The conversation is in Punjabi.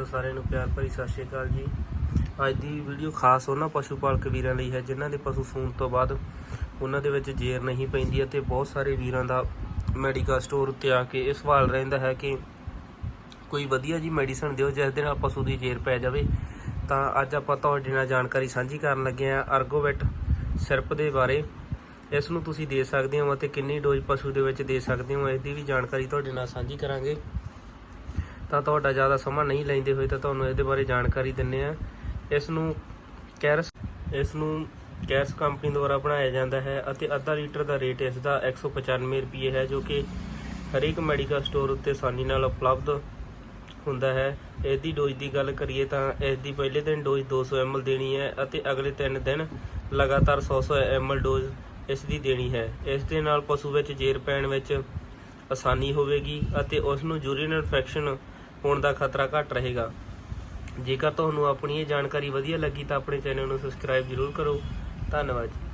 ਤੋਂ ਸਾਰਿਆਂ ਨੂੰ ਪਿਆਰ ਭਰੀ ਸਤਿ ਸ਼੍ਰੀ ਅਕਾਲ ਜੀ। ਅੱਜ ਦੀ ਵੀਡੀਓ ਖਾਸ ਉਹਨਾਂ ਪਸ਼ੂ ਪਾਲਕ ਵੀਰਾਂ ਲਈ ਹੈ, ਜਿਨ੍ਹਾਂ ਦੇ ਪਸ਼ੂ ਸੂਣ ਤੋਂ ਬਾਅਦ ਉਹਨਾਂ ਦੇ ਵਿੱਚ ਜੇਰ ਨਹੀਂ ਪੈਂਦੀ ਅਤੇ ਬਹੁਤ ਸਾਰੇ ਵੀਰਾਂ ਦਾ ਮੈਡੀਕਲ ਸਟੋਰ ਉੱਤੇ ਆ ਕੇ ਇਹ ਸਵਾਲ ਰਹਿੰਦਾ ਹੈ ਕਿ ਕੋਈ ਵਧੀਆ ਜੀ ਮੈਡੀਸਨ ਦਿਓ ਜਿਸ ਦੇ ਨਾਲ ਪਸ਼ੂ ਦੀ ਜੇਰ ਪੈ ਜਾਵੇ। ਤਾਂ ਅੱਜ ਆਪਾਂ ਤੁਹਾਡੇ ਨਾਲ ਜਾਣਕਾਰੀ ਸਾਂਝੀ ਕਰਨ ਲੱਗੇ ਹਾਂ ਅਰਗੋਵੈਟ ਸਿਰਪ ਦੇ ਬਾਰੇ। ਇਸ ਨੂੰ ਤੁਸੀਂ ਦੇ ਸਕਦੇ ਹੋ ਅਤੇ ਕਿੰਨੀ ਡੋਜ਼ ਪਸ਼ੂ ਦੇ ਵਿੱਚ ਦੇ ਸਕਦੇ ਹੋ ਇਸ ਦੀ ਵੀ ਜਾਣਕਾਰੀ ਤੁਹਾਡੇ ਨਾਲ ਸਾਂਝੀ ਕਰਾਂਗੇ। ਤਾਂ ਤੁਹਾਡਾ ਜ਼ਿਆਦਾ ਸਮਾਂ ਨਹੀਂ ਲੈਂਦੇ ਹੋਏ ਤਾਂ ਤੁਹਾਨੂੰ ਇਹਦੇ ਬਾਰੇ ਜਾਣਕਾਰੀ ਦਿੰਨੇ ਆ ਇਸ ਨੂੰ ਕੈਰਸ ਇਸ ਨੂੰ ਕੈਰਸ ਕੰਪਨੀ ਦੁਆਰਾ ਬਣਾਇਆ ਜਾਂਦਾ ਹੈ ਅਤੇ ਅੱਧਾ ਲੀਟਰ ਦਾ ਰੇਟ ਇਸ ਦਾ 195 ਰੁਪਏ ਹੈ, ਜੋ ਕਿ ਹਰੇਕ ਮੈਡੀਕਲ ਸਟੋਰ ਉੱਤੇ ਆਸਾਨੀ ਨਾਲ ਉਪਲਬਧ ਹੁੰਦਾ ਹੈ। ਇਸ ਦੀ ਡੋਜ਼ ਦੀ ਗੱਲ ਕਰੀਏ ਤਾਂ ਇਸ ਦੀ ਪਹਿਲੇ ਦਿਨ ਡੋਜ਼ 200 ml ਦੇਣੀ ਹੈ ਅਤੇ ਅਗਲੇ 3 ਦਿਨ ਲਗਾਤਾਰ 100 ml ਡੋਜ਼ ਇਸ ਦੀ ਦੇਣੀ ਹੈ। ਇਸ ਦੇ ਨਾਲ ਪਸ਼ੂ ਵਿੱਚ ਜੇਰ ਪੈਣ ਵਿੱਚ ਆਸਾਨੀ ਹੋਵੇਗੀ ਅਤੇ ਉਸ ਨੂੰ ਯੂਰੀਨ ਇਨਫੈਕਸ਼ਨ ਹੋਣ ਦਾ ਖਤਰਾ ਘੱਟ ਰਹੇਗਾ। ਜੇਕਰ ਤੁਹਾਨੂੰ ਆਪਣੀ ਇਹ ਜਾਣਕਾਰੀ ਵਧੀਆ ਲੱਗੀ ਤਾਂ ਆਪਣੇ ਚੈਨਲ ਨੂੰ ਸਬਸਕ੍ਰਾਈਬ ਜ਼ਰੂਰ ਕਰੋ। ਧੰਨਵਾਦ ਜੀ।